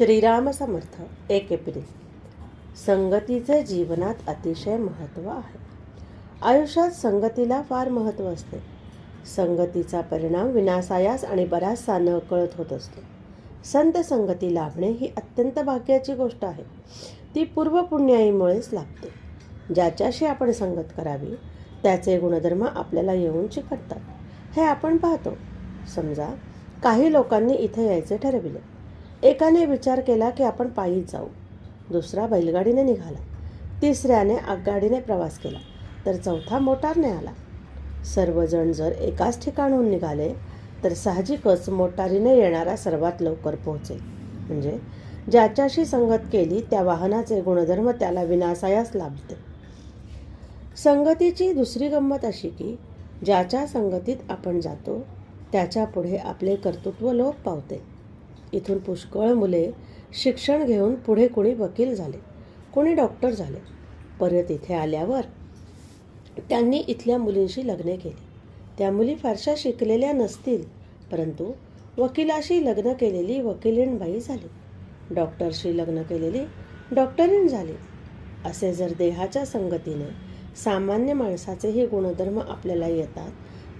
श्रीराम समर्थ एक एप्रिल. संगतीचे जीवनात अतिशय महत्त्व आहे. आयुष्यात संगतीला फार महत्त्व असते. संगतीचा परिणाम विनासायास आणि बराचसा न कळत होत असतो. संत संगती लाभणे ही अत्यंत भाग्याची गोष्ट आहे. ती पूर्वपुण्याईमुळेच लाभते. ज्याच्याशी आपण संगत करावी त्याचे गुणधर्म आपल्याला येऊन चिकटतात. हे आपण पाहतो. समजा काही लोकांनी इथे यायचे ठरविले. एकाने विचार केला की आपण पायीच जाऊ. दुसरा बैलगाडीने निघाला. तिसऱ्याने आगगाडीने प्रवास केला. तर चौथा मोटारने आला. सर्वजण जर एकाच ठिकाणहून निघाले तर साहजिकच मोटारीने येणारा सर्वात लवकर पोहोचेल. म्हणजे ज्याच्याशी संगत केली त्या वाहनाचे गुणधर्म त्याला विनासायास लाभते. संगतीची दुसरी गंमत अशी की ज्याच्या संगतीत आपण जातो त्याच्या पुढे आपले कर्तृत्व लोप पावते. इथून पुष्कळ मुले शिक्षण घेऊन पुढे कोणी वकील झाले कोणी डॉक्टर झाले. परत इथे आल्यावर त्यांनी इथल्या मुलींशी लग्ने केली. त्या मुली फारशा शिकलेल्या नसतील परंतु वकिलाशी लग्न केलेली वकिलीण बाई झाली. डॉक्टरशी लग्न केलेली डॉक्टरीण झाली. असे जर देहाच्या संगतीने सामान्य माणसाचेही गुणधर्म आपल्याला येतात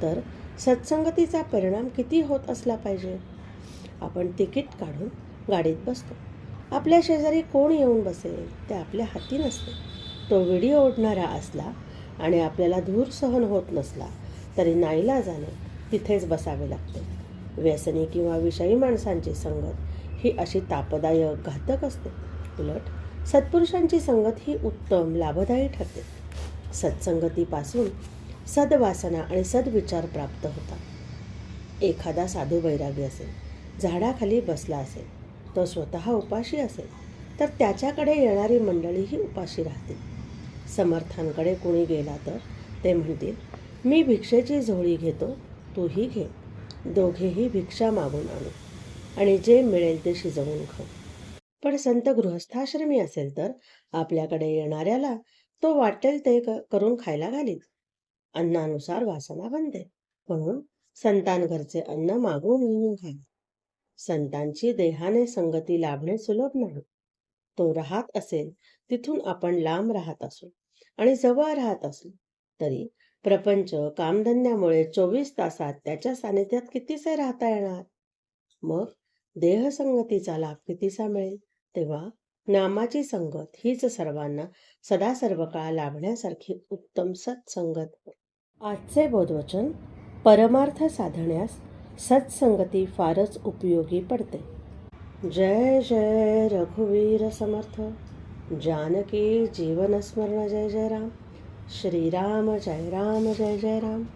तर सत्संगतीचा परिणाम किती होत असला पाहिजे? आपण तिकीट काढून गाडीत बसतो. आपल्या शेजारी कोण येऊन बसेल ते आपल्या हाती नसते. तो विडी ओढणारा असला आणि आपल्याला धूर सहन होत नसला तरी नाईलाजाने तिथेच बसावे लागते. व्यसनी किंवा विषयी माणसांची संगत ही अशी तापदायक घातक असते. उलट सत्पुरुषांची संगत ही उत्तम लाभदायी ठरते. सत्संगतीपासून सद्वासना आणि सद्विचार प्राप्त होतात. एखादा साधू वैरागी असेल झाडाखाली बसला असेल. तो स्वतः उपाशी असेल तर त्याच्याकडे येणारी मंडळीही उपाशी राहतील. समर्थांकडे कोणी गेला तर ते म्हणतील मी भिक्षेची झोळी घेतो तूही घे. दोघेही भिक्षा मागून आणू आणि जे मिळेल ते शिजवून खाऊ. पण संत गृहस्थाश्रमी असेल तर आपल्याकडे येणाऱ्याला तो वाटेल ते क- करून खायला घालीत. अन्नानुसार वासना बनते. म्हणून संतांघरचे अन्न मागून घेऊन खाईल संतांची देहाने संगती लाभणे सुलभ नाही. तो राहत असेल तिथून आपण लांब राहत असू आणि जवळ राहत असू. तरी प्रपंच कामधंद्यामुळे चोवीस तासात त्याच्या सानिध्यात कितीसे राहता येणार? मग देहसंगतीचा लाभ कितीसा मिळेल? तेव्हा नामाची संगत हीच सर्वांना सदा सर्व काळ लाभण्यासारखी उत्तम सत्संगत. आजचे बोधवचन परमार्थ साधण्यास सत्संगती फारच उपयोगी पडते. जय जय रघुवीर समर्थ. जानकी जीवनस्मरण जय जय राम. श्रीराम जय राम जय जय राम.